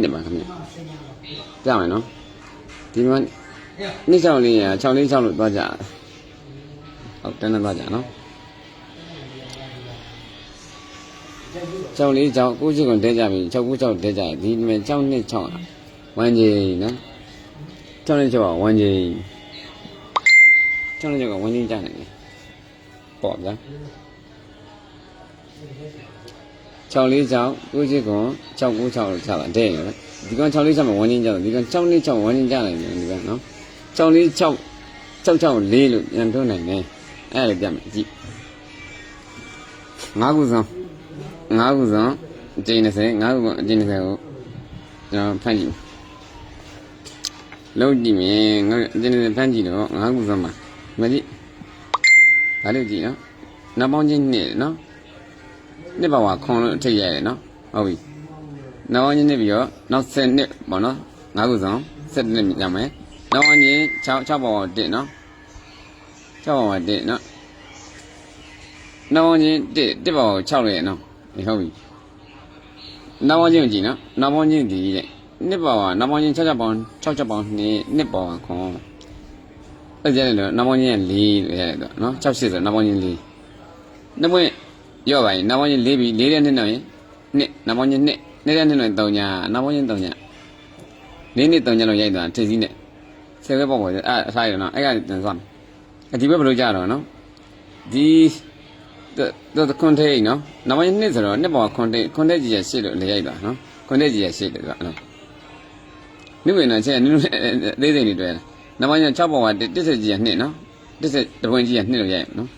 နှစ်ပါခင်ဗျပြမယ်နော်ဒီမှာနှစ်ချောင်းလေးရ6လေး6လို့သွားကြတယ်ဟုတ်တန်းတန်းသွားကြနော်6လေး6 9ချစ်ကွန်တဲကြပြီ6 9 6တဲကြတယ်ဒီမှာ6နှစ်6ဝမ်းကြီးနော်6နှစ်6ကဝမ်းကြီး6နှစ်6ကဝမ်းကြီးကြနေတယ်ပေါ့ဗျာ 6လေး6 9ချစ်ကွန်6 9 6လို့ချတာတဲ့ရယ်ဒီကောင်6လေး6မှာဝမ်းကြီးကြတယ်ဒီကောင်6နှစ်6ဝမ်းကြီးကြနိုင်တယ်ဒီကောင်နော်6လေး6 6 6 4လို့ပြန်ထုတ်နိုင်တယ်အဲ့ဒါလေးပြမယ်ကြည့်၅ခုစုံ၅ခုစုံအကျဉ်း30၅ခုကအကျဉ်း30ကိုကျွန်တော်ဖတ်ကြည့်လုံးကြည့်မယ်ငါအကျဉ်း30ဖတ်ကြည့်တော့၅ခုစုံမှာမကြည့်ဒါလေးကြည့်နော်နောက်ပေါင်းချင်းနှစ်နော် နှစ်ပါဝါခွန်လို့အထိတ်ရတယ်နော်ဟုတ်ပြီနောက်ပေါင်းချင်းနှစ်ပြီးတော့နောက်10နှစ်ပေါ့နော်၅ခုစုံ7နှစ်ကြမယ်နောက်ပေါင်းချင်း6 6ပါဝါ1နော်6ပါဝါ1နော်နောက်ပေါင်းချင်း1 1ပါဝါ6လေနော်ဒီဟုတ်ပြီနောက်ပေါင်းချင်းကိုကြည့်နော်နောက်ပေါင်းချင်းဒီတဲ့နှစ်ပါဝါနောက်ပေါင်းချင်း6 6ပေါင်း6 6ပေါင်း2နှစ်ပါဝါခွန်အဲ့ကျတယ်လို့နောက်ပေါင်းချင်း4လို့ရတယ်တော့နော်6 8ဆိုနောက်ပေါင်းချင်း4နှစ်ပွင့် ရော့ပါရင်နောက်ပေါင်းချင်း4ပြီး4တဲ့နှစ်နောက်ရင်နှစ်နောက်ပေါင်းချင်း2နှစ်တဲ့နှစ်နောက်ရင်3ညာနောက်ပေါင်းချင်း3ညာ၄နှစ်3ညာလို့ရိုက်သွားထိပ်စည်းနဲ့ဆယ်ဘက်ပေါ့ပေါ့အဲ့အထားရနော်အဲ့ကတန်သွားအဒီဘက်ဘယ်လိုကြတော့နော်ဒီတော့တော့ခွန်ထိတ်နော်နောက်ပိုင်းနှစ်ဆိုတော့နှစ်ပေါ်ခွန်ထိတ်ခွန်ထိတ်ကြီးရရှစ်လို့လေရိုက်သွားနော်ခွန်ထိတ်ကြီးရရှစ်လို့ဆိုတော့နိဝေနချက်နုသေးစိတ်နေတွေ့တယ်နောက်ပိုင်း6ပေါ်ကတစ်ဆက်ကြီးရနှစ်နော်တစ်ဆက်တပွင့်ကြီးရနှစ်လို့ရိုက်နော်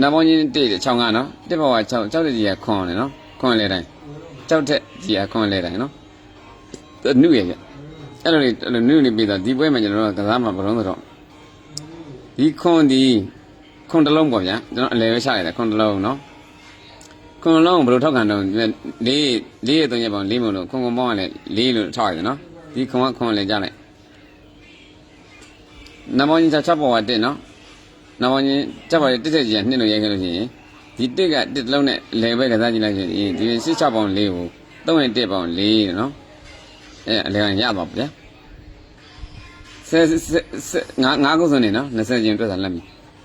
နောက်ပိုင်းကြီးတိတ်6ကနော်တစ်ပေါ်က6 6တက်ကြီးရခွန်လေနော်ခွန်လေတိုင်း6တက်ကြီးရခွန်လေတိုင်းနော်နုရရအဲ့လိုလေအဲ့လိုနုနေပြီးတော့ဒီပွဲမှာကျွန်တော်တို့ကစားမှာဘလုံးဆိုတော့ဒီခွန်ဒီခွန်တစ်လုံးပေါ့ဗျာကျွန်တော်အလဲပဲချလိုက်တယ်ခွန်တစ်လုံးနော်ခွန်တစ်လုံးဘယ်လိုထောက်ခံတော့လေးလေးရသုံးရက်ပေါင်းလေးမလို့ခွန်ခွန်ပေါင်းကလည်းလေးလို့ထောက်ရတယ်နော်ဒီခွန်ကခွန်လည်းကြလိုက်နမောင်းကြီး6ပေါ်ကတက်နော် နမောင်းကြီး6ပေါ်တက်တက်ကြီးနှစ်လို့ရိုက်ခဲ့လို့ရှိရင်ဒီတစ်ကတစ်တစ်လုံးနဲ့လဲပဲကစားကြည့်လိုက်ရင်ဒီ6ပေါင်းလေးကို3ရင်1ပေါင်း4နော်အဲအလဲကရပါဗျာဆယ်ဆယ်ငါးငါးခုစုံနေနော်20ကျင်းတွေ့တာလက်မီ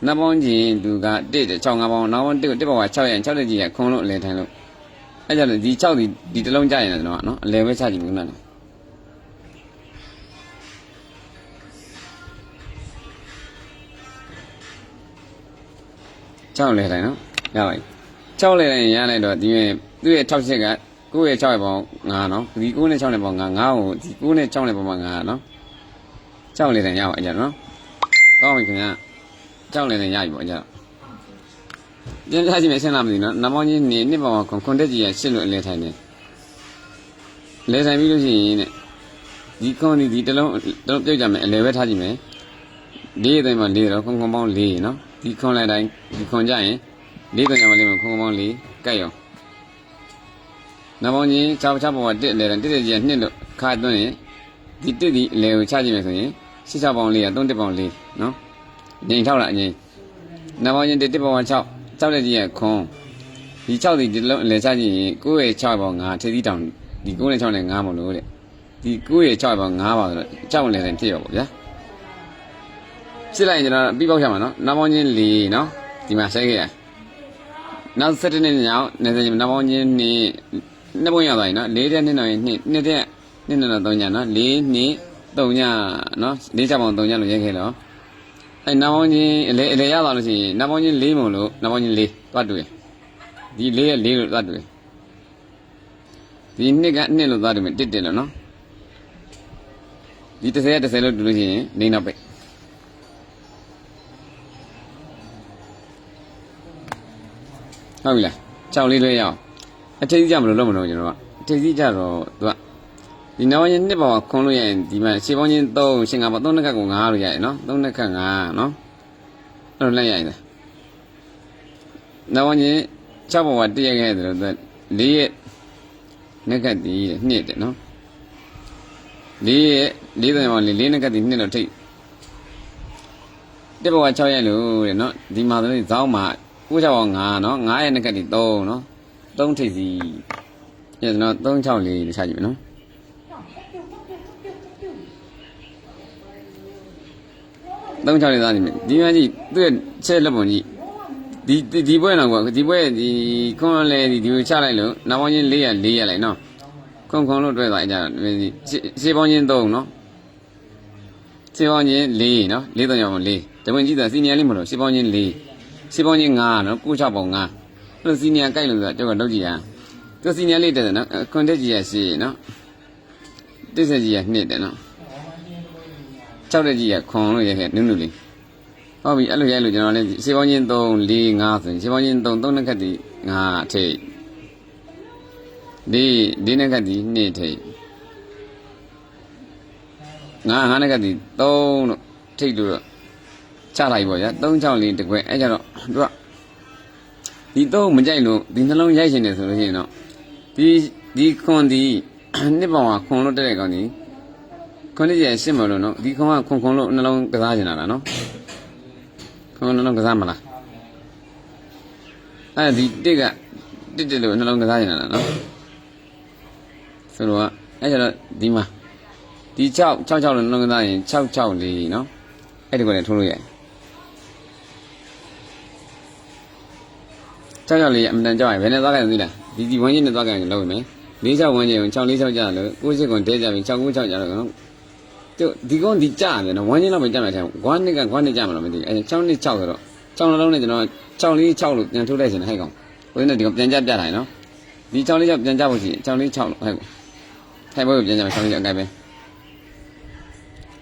နှစ်ပေါင်းချင်းသူက1တဲ့6 5ပေါင်းနောက်ပေါင်း1 1ပေါင်းက6ရ6တက်ကြီးရခွန်လို့အလဲထိုင်လို့အဲကြလို့ဒီ6ဒီဒီတစ်လုံးကြရင်တော့နော်အလဲပဲချကြည့်ဘူးနော် 6လဲတိုင်းနော်ရပါပြီ6လဲတိုင်းရလိုက်တော့ဒီရဲ့သူ့ရဲ့6ချက်ကကိုယ့်ရဲ့6ရဲ့ပေါင်း9နော်ဒီ9နဲ့6နဲ့ပေါင်း9 9ကိုဒီ9နဲ့6နဲ့ပေါင်း9နော်ကြောက်လေတယ်ရအောင်အကြနော်ကောင်းပြီခင်ဗျာကြောက်လေတယ်ရပြီပေါ့အကြပြန်ပြကြည့်မယ်ဆင်းလာမသိနော်နမောင်းကြီးနေနှစ်ပေါင်းခွန်ခွန်တက်ကြီးရရှစ်လို့အလဲထိုင်နေလဲထိုင်ပြီးလို့ရှိရင်တဲ့ဒီခွန်ဒီဒီတလုံးတလုံးပြုတ်ကြမယ်အလဲပဲထားကြည့်မယ်လေးအတိုင်းမှာလေးတော့ခွန်ခွန်ပေါင်းလေးနော် ဒီခွန်လိုက်တိုင်းဒီခွန်ကြရင်လေးတော့ကြမှာလေးမှာခွန်ခွန်ပေါင်းလေးကတ်ရောနမောင်းကြီး6 6ပေါင်းက1အလဲတိုင်း1တက်ကြီးရနှစ်လို့ခါသွင်းရင်ဒီတစ်ဒီအလဲကိုချကြည့်မယ်ဆိုရင်ရှစ်ချပေါင်းလေးက3တစ်ပေါင်းလေးနော်ငိန်ထောက်လာအငိန်နှစ်ပေါင်းချင်းတစ်တစ်ပေါင်း6 6လက်ကြီးရဲ့ခွန်ဒီ6ဒီဒီလုံးအလဲချကြည့်ရင်9ရဲ့6ပေါင်း5ထေသီးတောင်ဒီ9နဲ့6နဲ့5မလို့တဲ့ဒီ9ရဲ့6ပေါင်း5ပါဆိုတော့6လဲတယ်ဖြစ်ရောပေါ့ဗျာ စစ်လိုက်ရင်ကျွန်တော်ပြီးပေါက်ချမှာနော်နှစ်ပေါင်းချင်း4နော်ဒီမှာဆက်ခဲ့ရနောက်7နှစ်ညောင်းနေစရင်နှစ်ပေါင်းချင်း2နှစ်ပုံရောက်သွားရင်နော်4တဲ့နှစ်နောက်ရင်2နှစ်တဲ့နှစ်နဲ့တော့3ညနော်4နှစ်3ညနော်4ချက်ပေါင်း3ညလို့ရိုက်ခဲ့တော့အဲနောက်ပေါင်းချင်းအလေအလေရသွားလို့ရှိရင်နောက်ပေါင်းချင်း4မုံလို့နောက်ပေါင်းချင်း4သွားတွေ့ဒီ4ရဲ့4လို့သွားတွေ့ဒီနှစ်ကနှစ်လို့သွားတွေ့မယ်တစ်တစ်လို့နော်ဒီ30ရဲ့30လို့တွေ့လို့ရှိရင်နေနောက်ပိ ဟုတ်ပြီလား6လေးလွဲရအောင်အထိတ်ကြမလို့လုံးမလို့ကျွန်တော်ကအထိတ်ကြတော့သူကဒီနောက်ရင်နှစ်ပေါင်ခွန်လို့ရရင်ဒီမှာရှေ့ပေါင်းချင်း3ရှင်း5ပေါင်း3နှစ်ခတ်ကို9လို့ရရင်နော်3နှစ်ခတ်9နော်အဲ့လိုလက်ရရင်နောက်ရင်6ပေါင်ကတည့်ရခဲ့တယ်လို့သူ4ရက်နှစ်ခတ်ဒီနှစ်တယ်နော်4ရက်4တယ်ပေါင်း4နှစ်ခတ်ဒီနှစ်လို့ထိတ်တစ်ပေါင်က6ရက်လို့တဲ့နော်ဒီမှာဆိုရင်ဇောင်းမှာ 9ချောင်း9နော်9ရက်နှစ်ခတ်ဒီ3နော်3ထိပ်စီညကျွန်တော်364လေးချကြည့်မယ်နော်364လေးသားနေမယ်ဒီမှကြီးသူ့ရဲ့ချက်လက်ပုံကြီးဒီဒီဒီပွဲတော့ကွာဒီပွဲဒီခွန်လဲဒီဒီကိုချလိုက်လို့နောက်ပေါင်းချင်း400 400လိုက်နော်ခွန်ခွန်လို့တွဲသွားကြတော့ဒီရှေးပေါင်းချင်း3နော်ရှေးပေါင်းချင်း4နော်4တော့ရအောင်4တဝင်ကြီးတာစီနီယာလေးမလို့ရှေးပေါင်းချင်း4 ရှေးပေါင်းချင်း5နော်96ပေါင်း5လို့စီနီယာကြိုက်လို့ဆိုတာတော့တော့ကြည့်ရသူစီနီယာလေးတက်တယ်နော်ခွန်တက်ကြီးရရှိနော်တက်ဆက်ကြီးရ2တယ်နော်6တက်ကြီးရခွန်လို့ရခဲ့နုနုလေးဟုတ်ပြီအဲ့လိုရိုက်လို့ကျွန်တော်လည်းရှေးပေါင်းချင်း3 4 5ဆိုရင်ရှေးပေါင်းချင်း3 3နှစ်ခက်တီ5ထိတ်ဒီဒီနှစ်ခက်တီ2ထိတ်ငါငါနှစ်ခက်တီ3လို့ထိတ်လို့တော့ ချလိုက်ပေါ့ဗျာ364တကွဲအဲ့ကြတော့သူကဒီတော့မကြိုက်လို့ဒီနှလုံးရိုက်ရှင်တယ်ဆိုလို့ရှိရင်တော့ဒီဒီခွန်ဒီနှစ်ပေါင်ကခွန်လို့တက်တဲ့ကောင်ဒီခွန်လေးကျရှင်းမလို့နော်ဒီခွန်ကခွန်ခွန်လို့နှလုံးကစားနေတာလားနော်ခွန်နှလုံးကစားမလားအဲဒီတစ်ကတစ်တစ်လို့နှလုံးကစားနေတာလားနော်ဆိုတော့အဲ့ကျတော့ဒီမှာဒီ6 6 6လို့နှလုံးကစားရင်6 6လေးနော်အဲ့ဒီကိုလည်းထိုးလို့ရတယ် 6 6လေးအမှန်တန်ကြောက်ရင်ဘယ်နဲ့သွားကြလဲသိလားဒီဒီဝန်းကျင်နဲ့သွားကြရင်လုံးမယ်၄6ဝန်းကျင်ကို6 4 6ကြလို့9 6ကိုတဲကြပြီ6 9 6ကြလို့နော်ကျဒီကောင်ဒီကြရတယ်နော်ဝန်းကျင်လောက်ပဲကြမှာတယ်ခွားနှစ်ကခွားနှစ်ကြမှာတော့မသိဘူးအဲ6နှစ်6ဆိုတော့6နှလုံးနဲ့ကျွန်တော်6 4 6လို့ပြန်ထိုးလိုက်ရှင်ဟဲ့ကောင်ကိုင်းနဲ့ဒီကောင်ပြန်ကြပြတာနော်ဒီ6 4 6ပြန်ကြဖို့ရှိရင်6 4 6လို့ဟဲ့ကောင်ထိုင်ဖို့ပြန်ကြမှာ6 4 6အကိုက်ပဲ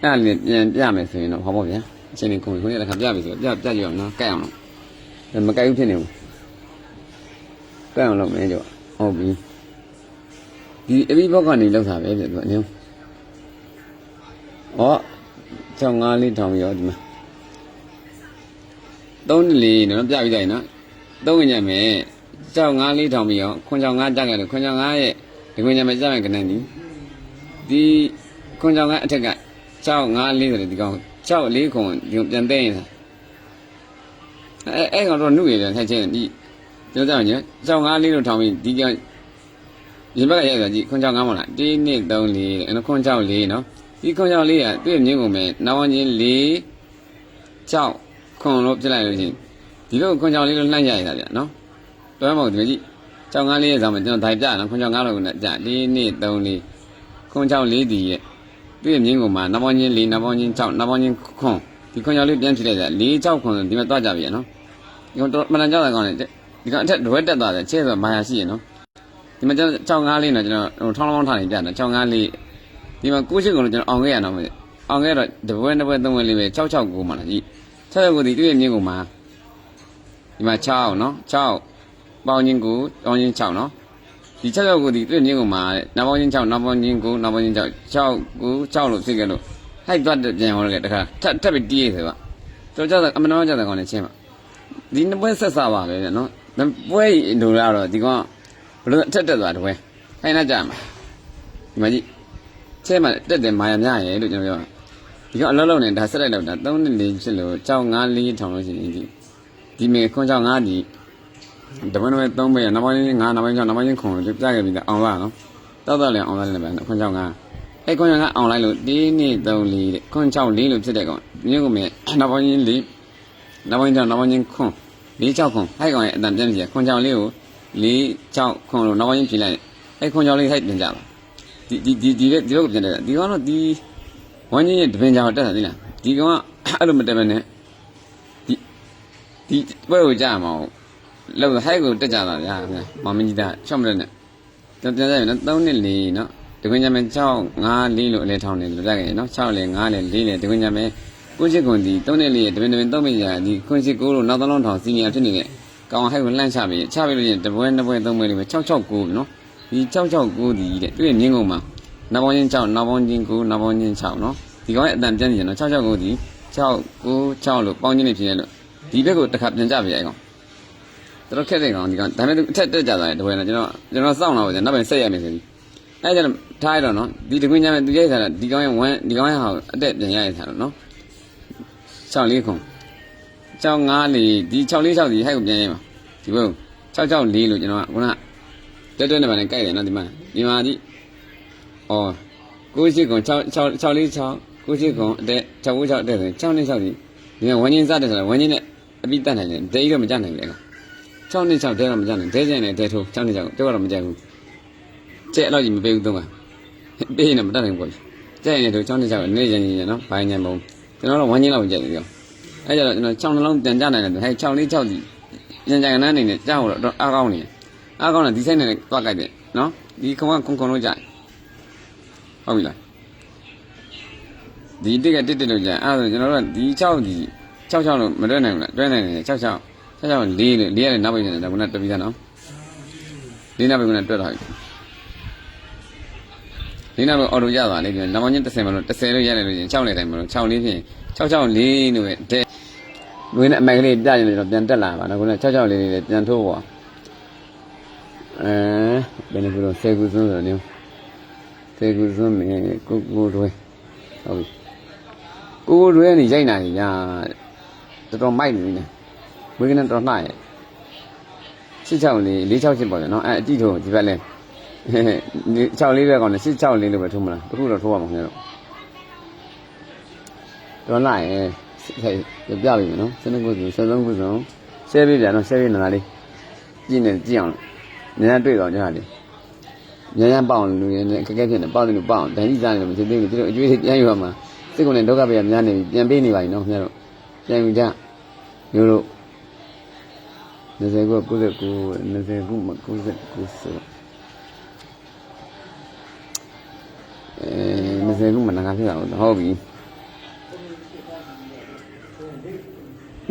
အဲ့လေပြန်ပြမယ်ဆိုရင်တော့ဟောပေါ့ဗျာအချိန်ကြီးခုံခုံရတဲ့ခါပြပြီဆိုပြပြကြည့်အောင်နော်ကြိုက်အောင်နော်မကြိုက်ဘူးဖြစ်နေဘူး ကြိုက်အောင်လုပ်မယ်ကြောဟုတ်ပြီဒီအပြီးဘောက်ကနေလောက်တာပဲပြသူအမျိုးဩ6 5လေးထောင်ရောဒီမှာ3လေးနော်ပြပြီးတိုင်းနော်3ညံ့မယ်6 5လေးထောင်ပြီးရောခွန်6 5တက်ခဲ့လို့ခွန်6 5ရဲ့ဒီခွန်ညံ့မယ်ကြမယ်ကနေဒီဒီခွန်6 5အထက်က6 5လေးဆိုတဲ့ဒီကောင်6 4ခွန်ဒီပြန်သိရင်အဲအဲ့ကောင်တော့နှုတ်ရတယ်ထိုက်ချင်းဒီ ပြောကြရင်6 5လေးလို့ထောင်ပြီးဒီကောင်ဒီဘက်ကရိုက်တာကြည့်ခွန်6 5မဟုတ်လား1 2 3 4အဲ့ခွန်6 4နော်ဒီခွန်6 4ကတွေ့မြင်ကုန်မယ်နောက်ဝင်ချင်း4 6ခွန်လို့ပြလိုက်လို့ချင်းဒီလိုခွန်6လေးလို့လှမ်းရရတာဗျနော်တွဲမဟုတ်ဒီကြည့်6 5လေးရဲ့ဇာမကျွန်တော်ဒိုင်ပြနော်ခွန်6 5လို့နဲ့ကြာ1 2 3 4ခွန်6 4ဒီရဲ့တွေ့မြင်ကုန်မှာနောက်ဝင်ချင်း4နောက်ဝင်ချင်း6နောက်ဝင်ချင်းခွန်ဒီခွန်6လေးပြန်ပြလိုက်တာ4 6ခွန်ဒီမှာတွားကြပြီနော်ဒီကတော့မနန်ကြောက်တဲ့ကောင်းတယ် ဒီကအထက်ဒွဲတက်သွားတယ်ချဲဆိုမာယာရှိရနော်ဒီမှာကျွန်တော်6 5လေးနော်ကျွန်တော်ထောင်းလောင်းထားနေပြတယ်6 5လေးဒီမှာ9ရှိကုန်လို့ကျွန်တော်အောင်ခဲ့ရတော့မယ်အောင်ခဲ့တော့တပွဲတစ်ပွဲသုံးပွဲလေးပဲ669မှာလားကြည့်669ဒီတွေ့မြင်ကုန်မှာဒီမှာ6နော်6ပေါင်းချင်း9ပေါင်းချင်း6နော်ဒီ669ဒီတွေ့မြင်ကုန်မှာနောက်ပေါင်းချင်း6နောက်ပေါင်းချင်း9နောက်ပေါင်းချင်း6 6 9 6လို့ဖြစ်ခဲ့လို့ဟိုက်သွားပြန်ဟောလိုက်တခါထပ်ထပ်ပြီးတီးရဆိုတော့ကျွန်တော်ကြောက်အမနောကြောက်တဲ့ကောင်နဲ့ချင်းပါဒီနှစ်ပွဲဆက်စားပါပဲနော် ပွဲလိုရတော့ဒီကောင်ဘလို့အထက်တက်သွားတပွဲခိုင်းလာကြမှာဒီမှာကြည့်ချဲမှာတက်တယ်မာယာမြရဲ့လို့ကျွန်တော်ပြောဒီကအလုံးလုံးနဲ့ဒါဆက်လိုက်တော့ဒါ3နှစ်4ဖြစ်လို့ကြောက်9 4ထောင်လို့ရှိရင်ဒီဒီမေခွန်ကြောက်9ဒီတမန်တော်3ပဲနောက်ပိုင်း9နောက်ပိုင်း6နောက်ပိုင်း9ခွန်ပြခဲ့ပြီးအောင်လာနော်တောက်တော့လည်းအောင်လာလည်းပဲခွန်ကြောက်9အဲ့ခွန်ကြောက်9အောင်လိုက်လို့1 2 3 4တဲ့ခွန်6 4လို့ဖြစ်တဲ့ကောင်မြင်းကုန်မြေနောက်ပိုင်း4နောက်ပိုင်း6နောက်ပိုင်းခွန်၄ 6ခွန်ဟိုက်ကောင်ရဲ့အတန်ပြန်ပြခွန်ကြောင်လေးကို၄6ခွန်လို့နောက်ပိုင်းပြင်လိုက်အဲ့ခွန်ကြောင်လေးဟိုက်ပြန်ကြပါဒီဒီဒီဒီဒီလိုပြန်တယ်ဒီကောင်တော့ဒီဝမ်းကြီးရဲ့တပင်ကြောင်တက်တာသိလားဒီကောင်ကအဲ့လိုမတက်ဘဲနဲ့ဒီဒီဘက်ကိုကြာမှာလောက်ဟိုက်ကိုတက်ကြတာဗျာမမင်းကြီးတာချော့မလဲနဲ့ပြန်ပြန်ရတယ်နော်3နှစ်4နော်တကွင်းကြမယ်6 5 4လို့အလဲထောင်းနေလို့တက်ခဲ့နော်6လေ5လေ4လေတကွင်းကြမယ် ကိုချစ်ကွန်ဒီ3နှစ်4ရဲ့တပင်တပင်3မိညာဒီခွန်ချစ်ကိုလို့နောက်သုံးလုံးထောင်စီနီယာဖြစ်နေတဲ့ကောင်ဟိုက်ကိုလှန့်ချပြီးချပြီးလို့ရင်တပွဲနှစ်ပွဲသုံးပွဲလေးပဲ669နော်ဒီ669ဒီတဲ့တွေ့မြင်းကုန်မှာနောက်ပေါင်းချင်း6နောက်ပေါင်းချင်း9နောက်ပေါင်းချင်း6နော်ဒီကောင်ရဲ့အတန်ပြန်ပြန်နော်669ဒီ696လို့ပေါင်းချင်းနေဖြစ်နေလို့ဒီဘက်ကိုတစ်ခါပြန်ကြပြရဲကောင်တော်ခက်တဲ့ကောင်ဒီကောင်ဒါပေမဲ့အထက်တက်ကြသွားတယ်တပွဲနဲ့ကျွန်တော်ကျွန်တော်စောင့်လာပါကျွန်တော်နောက်ပြန်ဆက်ရမယ်ဆိုပြီးအဲကျတော့ထားရတော့နော်ဒီတကွင်းညမဲ့သူရိုက်ထားတာဒီကောင်ရဲ့ဝမ်းဒီကောင်ရဲ့ဟာအတက်ပြန်ရရထားတော့နော် 6လေးခု6 5လေးဒီ6လေး6ဒီဟဲ့ကိုပြန်ရမှာဒီဘက်6 6 4လို့ကျွန်တော်ကခုနတက်တက်နဲ့ပါနဲ့ကြိုက်တယ်နော်ဒီမှာဒီမှာဒီဩကိုရှိကွန်6 6 6လေး6ကိုရှိကွန်အတက်6ဝ6အတက်ဆို6နဲ့6ဒီဒီမှာဝင်းချင်းစတယ်ဆိုတော့ဝင်းချင်းနဲ့အပြီးတတ်နိုင်တယ်ဒဲကြီးတော့မကြနိုင်ဘူးလေ6နဲ့6ဒဲတော့မကြနိုင်ဒဲကျင်နဲ့ဒဲထိုး6နဲ့6တော့တော့မကြဘူးကျဲအဲ့လောက်ကြီးမပေးဘူးသုံးပါပေးရင်တော့မတတ်နိုင်ဘူးပေါ့ကျဲရင်တို့6နဲ့6နေရင်ရင်နော်ဘိုင်းညံပုံ ကျွန်တော်တော့ဝင်းချင်းလောက်ကြိုက်တယ်ကြောအဲ့ကြတော့ကျွန်တော်6နှလုံးပြန်ကြနိုင်တယ်ဟဲ့6လေး6ဒီညံကြံကန်းအနေနဲ့ကြောက်တော့အားကောင်းနေတယ်အားကောင်းတယ်ဒီဆိုင်နဲ့တွားကြိုက်တယ်နော်ဒီခုံကခုံခုံလို့ကြိုက်ဟုတ်ပြီလားဒီတစ်ကတစ်တစ်လို့ကြိုက်အဲ့ဒါကျွန်တော်တို့ဒီ6ဒီ6 6လို့မတွဲနိုင်ဘူးလားတွဲနိုင်တယ်6 6 6 6 4လို့4ရတယ်နောက်ပိတ်နေတယ်ဒါကလည်းတပီးသားနော်၄နောက်ပိတ်ကလည်းတွဲ ထားပြီဒီနောက်တော့အော်တိုရသွားလေဒီနောက်မှချင်း30မလို့30လို့ရတယ်လို့ရင်6လေတိုင်းမလို့6လေးဖြင့်6 6 4လို့ပဲတဲ့ဝင်းနဲ့အမိုက်ကလေးပြရင်လည်းပြန်တက်လာပါတော့ခုန6 6လေးလေးပြန်ထိုးပေါ့အဲဘယ်လိုပြောဆယ်ခုစွန်းဆိုတော့ဆယ်ခုစွန်းမယ်ကိုကိုတွဲဟုတ်ပြီကိုကိုတွဲနေရိုက်နိုင်ညာတော်တော်မိုက်နေနေဝေကနေတော်နှာ့ရဲ့66လေး468ပေါ့နော်အဲအကြည့်ထိုးဒီဘက်လဲ 6လေးပဲကောင်းတယ်66လေးလို့ပဲထိုးမလားတခုတော့ထိုးရမှာခင်ဗျားတို့တော်နှာ့ရဲ့ဟဲ့ပြပြီနော်စနေခုဆို73ခုဆိုဆဲပေးပြန်နော်ဆဲပေးနာလေးကြည့်နေကြည့်အောင်ညညတွေ့တော့ညဟာလေးညညပေါအောင်လူရင်းနဲ့ခက်ခဲဖြစ်နေပေါတယ်လို့ပေါအောင်ဒဏ်ကြီးစားနေလို့မသိသေးဘူးသူတို့အကျွေးပြန်ယူရမှာစိတ်ကုန်နဲ့ဒုက္ခပေးရများနေပြီပြန်ပေးနေပါ යි နော်ခင်ဗျားတို့ပြန်ယူကြမျိုးတို့20ခု99 20ခု99ဆို အဲ20ခုမနာဖြစ်တာဟုတ်ပြီ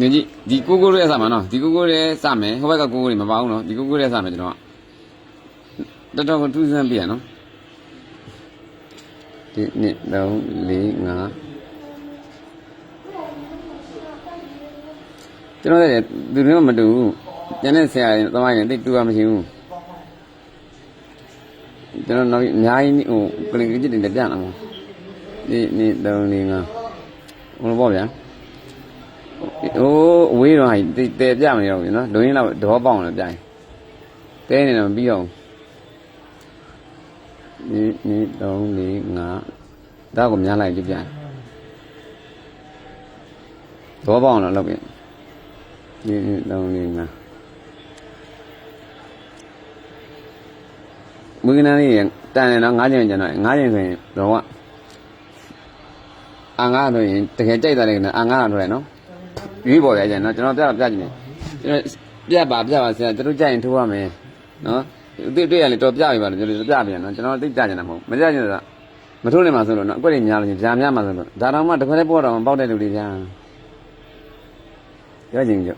နေကြီးဒီကိုကိုရဲစမှာနော်ဒီကိုကိုရဲစမယ်ဟိုဘက်ကကိုကိုတွေမပါဘူးနော်ဒီကိုကိုရဲစမယ်ကျွန်တော်ကတော်တော်ကတူးစမ်းပြရနော်ဒီနှစ်3 4 5ကျွန်တော်လည်းသူတွေကမတူဘူးကျန်တဲ့ဆရာတွေသမားတွေတိတ်တူတာမရှိဘူး ကျွန်တော်နောက်အများကြီးဟိုကလင်ကြီးတွေလည်းပြန်လာမှာဒီနေ့3 4 5ဘယ်လိုပေါ့ဗျာဟိုအဝေးတော့ဟိတဲပြမနေတော့ဘူးနော်လူရင်းတော့ဒေါပေါအောင်လည်းပြိုင်တဲနေတော့ပြီးအောင်ဒီနေ့3 4 5ဒါကိုများလိုက်ကြပြိုင်ဒေါပေါအောင်လည်းလုပ်ပြန်ဒီနေ့3 4 5 မွေးကနန်းလေးတန်တယ်နော်9ချိန်ကျန်တော့9ချိန်ဆိုရင်တော့အာငါဆိုရင်တကယ်ကြိုက်တာလည်းအာငါတော့ရနော်ရွေးပေါ်ရကြနော်ကျွန်တော်ပြပြကြည့်နေကျွန်တော်ပြပါပြပါဆရာတို့ကြိုက်ရင်ထိုးရမယ်နော်တွေ့တွေ့ရလေတော့ပြပြီပါလို့ကျွန်တော်ပြပြန်နော်ကျွန်တော်သိကြကြနေတာမဟုတ်မကြကြတာမထိုးနေမှာဆိုလို့နော်အကွက်တွေများလို့ကြာများမှာဆိုလို့ဒါတော့မှတစ်ခွက်လေးပေါ်တော့မှပေါက်တဲ့လူတွေဗျာပြောချင်ကြ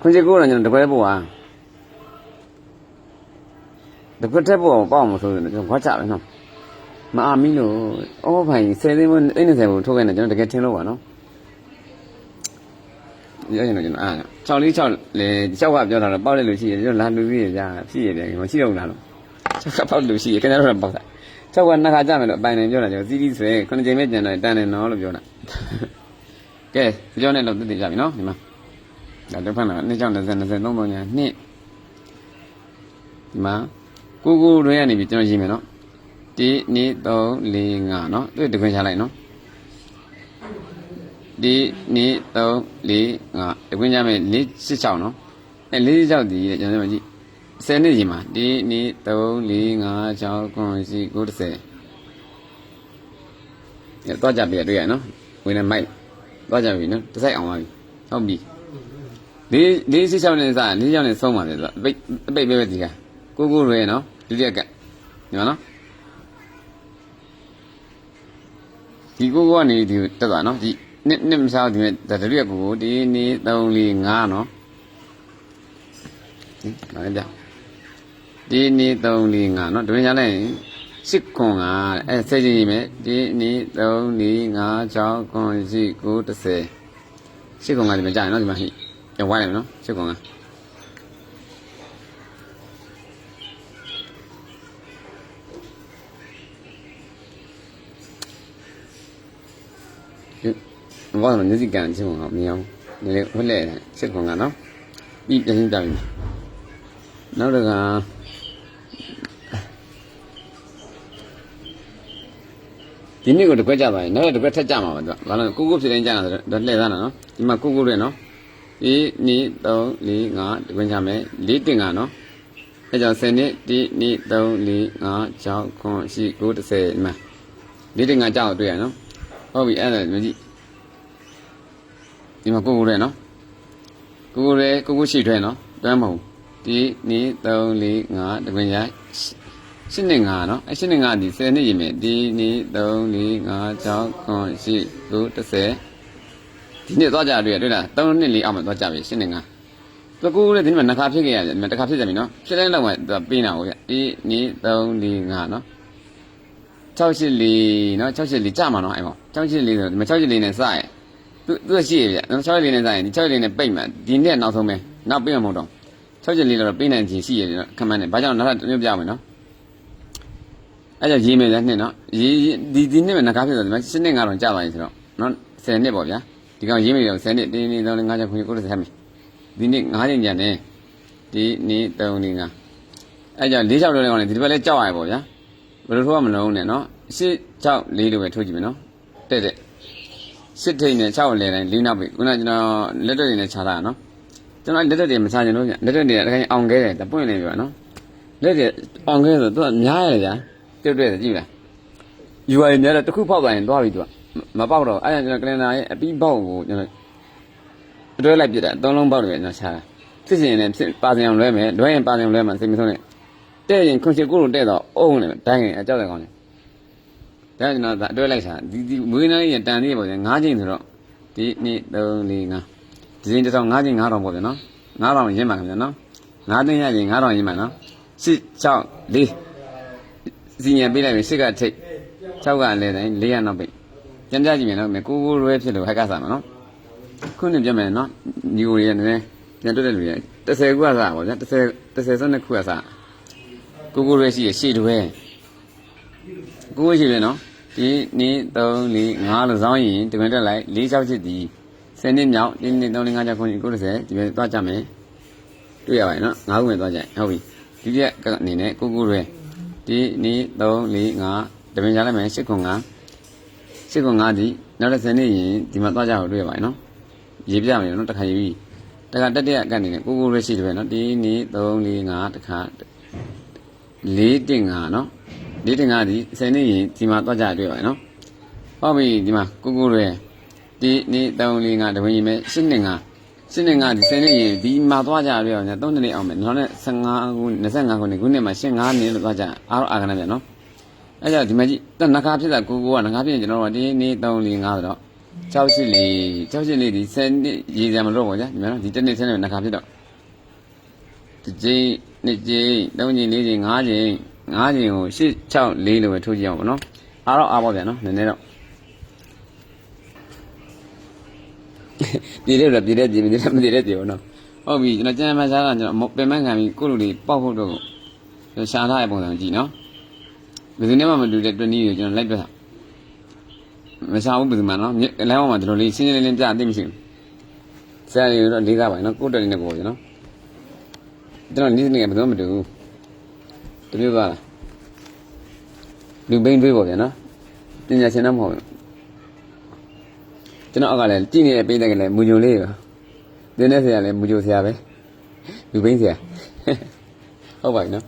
ခွန်ကြီးကိုတော့ကျွန်တော်တစ်ခွက်လေးပေါ်ပါ တစ်ခွက်ထက်ပေါ်ပေါက်မှာဆိုလို့ကျွန်တော်ခွက်ချပဲနော်မအာမီလို့အော်ဖိုင်10သိန်းဘိန်း30ဘိန်းထုတ်ခဲ့တယ်ကျွန်တော်တကယ်ထင်လို့ပါနော်ရရင်တော့ကျွန်တော်အား646လေ6ကပြောတာတော့ပေါက်တယ်လို့ရှိရင်ကျွန်တော်လာလူပြီးရကြာဖြစ်ရတယ်မရှိတော့ဘူးလားလို့6ကပေါက်လို့ရှိရင်ခင်ဗျားတို့ကပေါက်တာ6ကနှစ်ခါကြမယ်လို့အပိုင်နေပြောတာကျွန်တော်စီးစီးဆွဲခုနှစ်ချိန်ပဲကျန်တော့တန်တယ်နော်လို့ပြောတာကဲပြောနေတော့သိသိကြပြီနော်ဒီမှာဒါတော့ဖန်တာ2ကြောင့်20 23ပုံညာ2ဒီမှာ ကိုကိုတွေကနေပြီးကျွန်တော်ရေးမယ်နော်1 2 3 4 5เนาะတွေ့တခွင်ချလိုက်เนาะ1 2 3 4 5တခွင်ချမယ်4 6 6เนาะအဲ4 6ဒီတဲ့ကျွန်တော်ကြည့်10နှစ်ကြီးမှာ1 2 3 4 5 6 9 10 9 10အဲတော့ကြပြတွေ့ရနော်ဝင်နေမိုက်တော့ကြပြီနော်တစ်စိုက်အောင်ပါပြီဟုတ်ပြီလေးလေး6 6နဲ့စလေး6နဲ့ဆုံးပါလေဆိုပိတ်ပိတ်ပဲပဲဒီကကိုကိုရဲနော် ဒုတိယကဒီမှာနော်ဒီကိုကိုကနေဒီတက်သွားနော်ဒီနှစ်နှစ်မစားဒီမဲ့ဒါတရိယကိုကိုဒီနေ3 4 5နော်ဒီနားကြဒီနေ3 4 5နော်တွင်ကြလိုက်8ခွန်ကအဲဆက်ကြည့်ရင်မယ်ဒီနေ3 4 5 6ခွန်ရှိ9 10 8ခွန်ကဒီမှာကြာရင်နော်ဒီမှာဟိပြန်ဝိုင်းလိုက်နော်8ခွန်က ဘောတော့ညစီကန်ချင်းကိုမမြင်အောင်ဒီလေဝက်လက်စစ်ခွန်ကနော်ပြီးပြန်ပြပြီနောက်တစ်ခါဒီနေ့ကိုတစ်ခွက်ကြပါရင်နောက်တစ်ခွက်ထက်ကြမှာပါသူကဘာလို့ကိုကိုဖြစ်တိုင်းကြတာဆိုတော့လှည့်သားတာနော်ဒီမှာကိုကိုတွေနော်ဒီ2 3 4 5တစ်ခွက်ကြမယ်4တင်ကနော်အဲကြောင့်10နှစ်ဒီ2 3 4 5 6 9 10 9 10ဒီမှာ4တင်ကကြောက်တွေ့ရနော်ဟုတ်ပြီအဲ့ဒါမကြည့် ဒီမှာကိုကိုတွေနော်ကိုကိုတွေကိုကိုရှိထွဲနော်တွမ်းမဟုတ်ဒီ2 3 4 5တစ်ခွက်ကြရှင်းနေငါနော်အရှင်းနေငါဒီ10နှစ်ရည်မယ်ဒီ2 3 4 5 6 9 10 9 10ဒီနေ့သွားကြတွေ့ရတွေ့လား3နှစ်လေးအောက်မှာသွားကြပြီရှင်းနေငါသူကူလည်းဒီနေ့နှစ်ခါဖြစ်ခဲ့ရတယ်တစ်ခါဖြစ်ကြပြီနော်ဖြစ်တဲ့လောက်မှာသူပေးတာကိုဗျဒီ2 3 4 5နော်684နော်684ကြာမှာနော်အဲ့ပေါ့684ဆိုဒီမှာ684နဲ့စရ သူသူရှိရဗျနော်684နဲ့စရင်ဒီ684နဲ့ပိတ်မှာဒီနေ့နောက်ဆုံးပဲနောက်ပေးမှာမဟုတ်တော့684တော့ပေးနိုင်ခြင်းရှိရတယ်နော်ခမန်းနဲ့ဘာကြောင့်နောက်ထပ်တစ်မျိုးပြမယ်နော်အဲ့ကြောင့်ရေးမယ်ဗျာနှစ်နော်ရေးဒီဒီနှစ်မှာငကားဖြစ်ဆိုဒီမှာ7နှစ်ကတော့ကြာပါရင်ဆိုတော့နော်10နှစ်ပေါ့ဗျာဒီကောင်ရေးမယ်တော့10နှစ်တင်းတင်း3 5 6 9 9 10ဆက်မယ်ဒီနှစ်9ချိန်ကြတယ်ဒီနေ့3 4 5အဲ့ကြောင့်4 6လို့လည်းကောင်းတယ်ဒီတစ်ပတ်လည်းကြောက်ရပေါ့ဗျာဘယ်လိုထိုးရမလုံးနဲ့နော်8 6 4လို့ပဲထိုးကြည့်မယ်နော်တဲ့တဲ့ 8ထိန်နဲ့6လဲတိုင်း၄နောက်ပြီခုနကကျွန်တော်လက်တွေ့တွေနဲ့ခြားတာနော်ကျွန်တော်လက်တွေ့တွေမခြားချင်လို့ဗျလက်တွေ့တွေကတကယ်အောင်ခဲတယ်တပွင့်နေပြီပါနော်လက်တွေအောင်ခဲဆိုတော့သူကများရတယ်ဗျာတွတ်တွတ်ကြည့်လားယူရည်များတော့တစ်ခုဖောက်သွားရင်သွားပြီသူကမပေါက်တော့အဲ့ဒါကျွန်တော်ကလင်နာရဲ့အပြီးပေါက်ကိုကျွန်တော်အတွဲလိုက်ပြတာအသုံးလုံးပေါက်တယ်ကျွန်တော်ရှာတာဖြစ်စီရင်လည်းဖြစ်ပါစင်အောင်လွဲမယ်လွဲရင်ပါစင်အောင်လွဲမှစိတ်မဆုံးနဲ့တဲ့ရင်ခွန်ချစ်ကိုလိုတဲ့တော့အုံးနေတယ်တိုင်းရင်အကြောက်တယ်ကောင်းတယ် ဒါကျွန်တော်အတွဲလိုက်တာဒီဒီမွေးနိုင်ရင်တန်လေးပေါ့ဗျာ၅ချိန်ဆိုတော့ဒီ2 3 4 5ဒီရင်တစ်ဆောင်၅ချိန်9000ပေါ့ဗျာနော်9000ရင်းပါခင်ဗျာနော်9သိန်းရရင်9000ရင်းပါနော်6 6 4စီညံပေးလိုက်ပြီစစ်ကထိတ်6ကလည်းတိုင်း400နောက်ပိတ်ကြံကြကြည့်မယ်နော်ကိုကိုရွဲဖြစ်လို့ဟက်ကစားမှာနော်ခုနှစ်ပြမယ်နော်ညီကိုရနေပြန်တွေ့တဲ့လူရ30ခုကစားပါဗျာ30 30စနစ်ခုကစားကိုကိုရွဲရှိရရှေ့တွဲ ကိုကိုရှိတယ်နော်ဒီ2 3 4 5လို့စောင်းရင်တမန်တက်လိုက်4 6 7ဒီ10နှစ်မြောက်ဒီနှစ်3 4 5 6 9 90ဒီပဲသွားကြမယ်တွေ့ရပါရဲ့နော်၅ခုပဲသွားကြဟုတ်ပြီဒီပြက်အနေနဲ့ကိုကိုရွဲဒီ2 3 4 5တပင်ချလိုက်မယ်8ခွန်5 8ခွန်5ဒီနောက်တစ်ဆယ်နေရင်ဒီမှာသွားကြအောင်တွေ့ရပါမယ်နော်ရေးပြမယ်နော်တစ်ခါရေးပြီးတခါတက်တက်အကန့်နေနဲ့ကိုကိုရရှိတယ်ပဲနော်ဒီ2 3 4 5တခါ4တင်5နော် 4တင်5ဒီဆယ်နေရင်ဒီမှာသွားကြတွေ့ပါမယ်နော်ဟုတ်ပြီဒီမှာကိုကိုရဒီ2 3 4 5တပင်ရေးမယ်8နဲ့5ရှင်းနေငါဒီစနေရင်ဒီမှာသွားကြရအောင်ညာ3နှစ်အောင်မယ်နောက်နဲ့15ခု25ခုနှစ်ခုနှစ်မှာရှင်း5နှစ်လို့သွားကြအားတော့အာကနာပြန်နော်အဲကြောင့်ဒီမှာကြည့်တနခါဖြစ်တာကိုကိုကနခါဖြစ်ရင်ကျွန်တော်တို့ဒီနေ့3 4 5ဆိုတော့64 64ဒီစနေရေးစရာမလိုပါဗျာဒီမှာနော်ဒီတစ်နှစ်ဆင်းနေနခါဖြစ်တော့ဒီကြိမ်နှစ်ကြိမ်သုံးကြိမ်လေးကြိမ်ငါးကြိမ် ငါးကြိမ်ကို8 6 4လို့ပဲထိုးကြည့်အောင်ပေါ့နော်အားတော့အားပါဗျာနော်နည်းနည်းတော့ပြည်တယ်လားပြည်တယ်ပြည်မတယ်မတည်တဲ့ပြည်ဘောနော်ဟုတ်ပြီကျွန်တော်ကြံမှရှားတာကျွန်တော်ပင်မခံပြီးကိုလိုလေးပေါက်ဖို့တော့ရှားထားတဲ့ပုံစံကြည့်နော်ဘယ်သူနဲ့မှမတူတဲ့တွနည်းကိုကျွန်တော်လိုက်ပြတာမရှားဘူးဘယ်သူမှနော်လမ်းပေါ်မှာဒီလိုလေးရှင်းရှင်းလင်းလင်းပြအသိမရှိဘူးဆရာကြီးတော့လေးစားပါနော်ကိုတက်နေကိုကျွန်တော်ကျွန်တော်နေ့နေ့ကဘယ်သူမှမတူဘူး တမျိုးပါလားလူဘိန်းတွေးပေါ့ဗျာနော်ပညာရှင်တော့မဟုတ်ဘူးကျွန်တော်အောက်ကလည်းကြည့်နေတဲ့ပိတ်တဲ့ကလည်းမူဂျုံလေးပါတင်းတဲ့ဆရာလည်းမူဂျုံဆရာပဲလူဘိန်းဆရာဟုတ်ပါပြီနော်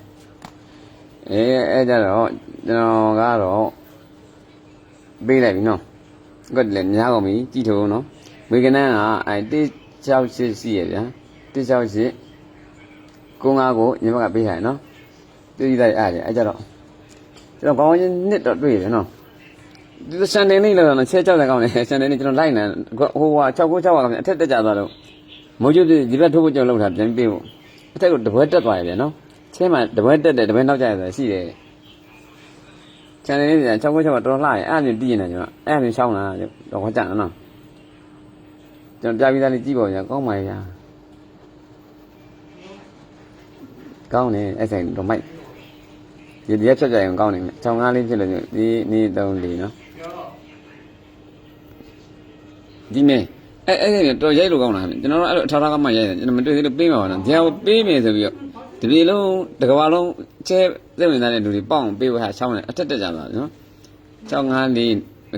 အဲအဲကြတော့ကျွန်တော်ကတော့ပေးလိုက်ပြီနော်ကတ်လည်းများကုန်ပြီကြည့်ထုံးနော်ဝေကနန်းကအဲ168ရှိရဗျာ168ကိုငါကိုညီမကပေးထားရနော် တူကြည့်လိုက်အားကြအဲကြတော့ကျွန်တော်ကောင်းချင်းနှစ်တော့တွေ့တယ်နော်ဒီစံနေနေလို့တော့ဆဲကြောက်တယ်ကောင်းတယ်စံနေနေကျွန်တော်လိုက်နေဟိုဟာ6ကို6ပါကအထက်တက်ကြသွားတော့မိုးကျွတ်ဒီဘက်ထိုးဖို့ကြောက်လောက်တာပြန်ပြေးဖို့အထက်ကတပွဲတက်သွားရပြန်နော်ဆဲမှာတပွဲတက်တယ်တပွဲနောက်ကျရဆိုရှိတယ်စံနေနေ6ကို6ပါတော်လှရအဲ့ဒါမျိုးတည်နေကျွန်တော်အဲ့ဒါမျိုးရှောင်းလာတော့ဟောကြနော်ကျွန်တော်ပြပြီးသားလေးကြည့်ပါဦးညာကောင်းပါရဲ့ညာကောင်းတယ်အဲ့ဆိုင်တော့မိုက် ဒီတရက်ဖြတ်ကြရင်ကောင်းနေမယ်။ချောင်းကားလေးဖြစ်လို့ဒီနေ3 4နော်။ဒီ mee အဲအဲ့ဒါတော့ရိုက်လို့ကောင်းတာကျွန်တော်တို့အဲ့လိုအထာထားကမှရိုက်တယ်ကျွန်တော်မတွေ့သေးလို့ပေးမှာပါနော်။ဒီဟာကိုပေးမယ်ဆိုပြီးတော့ဒီပြည်လုံးတစ်ကမ္ဘာလုံးကျဲသိဝင်သားတဲ့လူတွေပေါအောင်ပေးဖို့ဟာချောင်းတယ်အထက်တက်ကြသွားနော်ချောင်းငါးလေး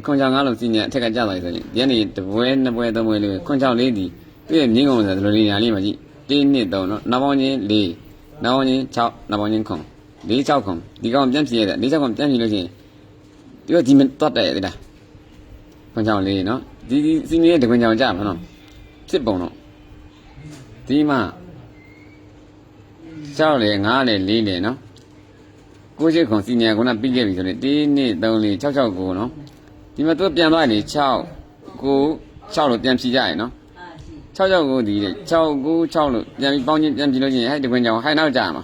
ခွန်ချောင်းငါးလုံးစီညာအထက်ကကြသွားပြီဆိုရင်ဒီကနေတပွဲနှစ်ပွဲသုံးပွဲလေးခွန်ချောင်းလေးဒီသူ့ရဲ့မြင်းကုန်ဆိုတဲ့လူလေးညာလေးမှာကြည့်1 2 3နော်နောက်ပေါင်းချင်း4နောက်ပေါင်းချင်း6နောက်ပေါင်းချင်း9 4 6ခွန်ဒီကောင်ပြန်ဖြည့်ရတဲ့4 6ခွန်ပြန်ဖြည့်လို့ရှိရင်ဒီကဒီမတွတ်တယ်ဒီလားခွန်ချောင်းလေးနော်ဒီဒီစီနီရဲ့တခွင်ချောင်းကြမှာနော်ဖြစ်ပုံတော့ဒီမှာ6လေ9လေ4လေနော်ကိုရှိခွန်စီနီယာကပြီးခဲ့ပြီဆိုရင်1 2 3 4 6 6 9နော်ဒီမှာသူပြန်သွားတယ်6 9 6လို့ပြန်ဖြီးကြရနော်6 6 9ဒီလေ6 9 6လို့ပြန်ပြီးပေါင်းချင်းပြန်ဖြီးလို့ချင်းဟဲ့ဒီခွင်ကြောင်ဟိုင်းနောက်ကြမှာ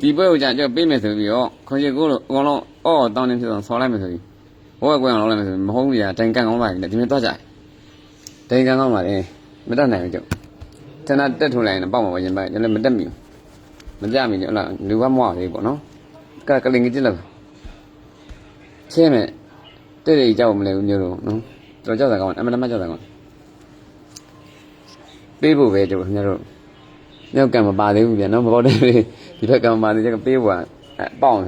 ဒီပွဲကိုကြာကြောပေးမယ်ဆိုပြီးတော့ခွန်ရှိကိုလို့အကုန်လုံးအော်တောင်းနေဖြစ်အောင်ဆော်လိုက်မယ်ဆိုပြီးဘောကွယ်အောင်လုပ်လိုက်မယ်ဆိုပြီးမဟုတ်ဘူးညာတိုင်ကန်ကောင်းပါလေဒီမှာတော့ကြတိုင်ကန်ကောင်းပါလေမတတ်နိုင်ဘူးကျုပ်တဏတက်ထုံလိုက်ရင်ပေါက်မှာပါရင်ပါကျွန်တော်မတက်မိဘူးမကြမီဟုတ်လားလူဘမွားလေးပေါ့နော်ကကလင်ကြီးကြည့်လိုက်ချင်းမဲ့တဲ့တွေကြောက်မလဲဘူးမျိုးတော့နော်တော်ကြောက်တာကောင်းအမှန်တမ်းကြောက်တာကောင်းပေးဖို့ပဲကျွန်တော်ခင်ဗျားတို့ မြောက်ကံမပါသေးဘူးဗျာနော်မပေါ့တဲ့ဒီဘက်ကံမပါသေးချက်ကပေးဖို့ကပေါအောင်